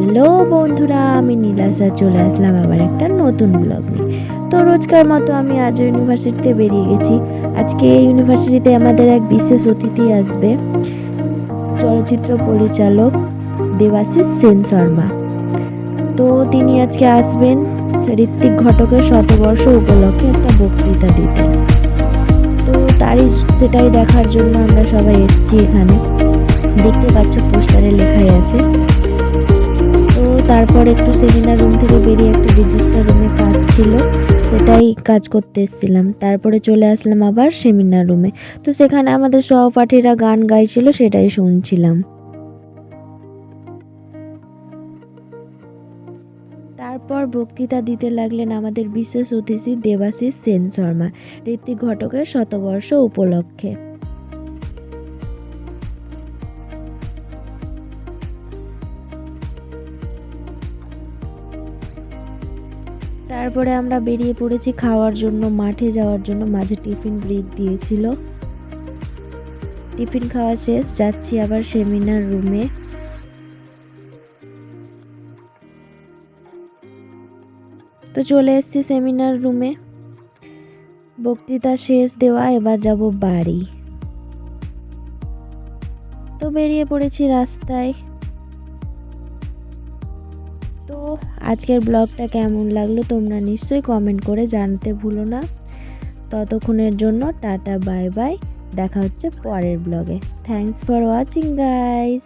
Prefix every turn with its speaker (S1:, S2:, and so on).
S1: Hello বন্ধুরা, আমি নীলাসা চলে আসলাম আবার একটা নতুন ব্লগ নিয়ে। তো রোজকার মতো আমি আজ ইউনিভার্সিটিতে বেরিয়ে গেছি। আজকে এই ইউনিভার্সিটিতে আমাদের এক বিশেষ অতিথি আসবে। চলচ্চিত্র পরিচালক দেবাশিস সেন শর্মা। তো তিনি আজকে আসবেন ঋত্বিক ঘটকের শতবর্ষ উপলক্ষে একটা বক্তৃতা দিতে। তো তারই সেটাই দেখার জন্য আমরা সবাই এসেছি এখানে। দেখতে পাচ্ছ, পোস্টারে লেখাই আছে। তারপর একটু সেমিনার রুম থেকে বেরিয়ে একটু রেজিস্টার রুমে কাজ ছিল সেটাই কাজ করতে এসেছিলাম। তারপরে চলে আসলাম আবার সেমিনার রুমে। তো সেখানে আমাদের সহপাঠীরা গান গাইছিল, সেটাই শুনছিলাম। তারপর বক্তৃতা দিতে লাগলেন আমাদের বিশেষ অতিথি দেবাশিস সেন শর্মা, ঋত্বিক ঘটকের শতবর্ষ উপলক্ষে। তারপরে আমরা বেরিয়ে পড়েছি খাওয়ার জন্য, মাঠে যাওয়ার জন্য। মাঝে টিফিন ব্রেক দিয়েছিল। টিফিন খাওয়া শেষ, যাচ্ছি আবার সেমিনার রুমে। তো চলে এসেছি সেমিনার রুমে। বক্তৃতা শেষ দেওয়া, এবার যাব বাড়ি। তো বেরিয়ে পড়েছি রাস্তায়। আজকের ব্লগটা কেমন লাগল তোমরা নিশ্চয়ই কমেন্ট করে জানতে ভুলো না। ততক্ষণের জন্য টাটা বাই বাই দেখা হচ্ছে পরের ব্লগে। Thanks for watching guys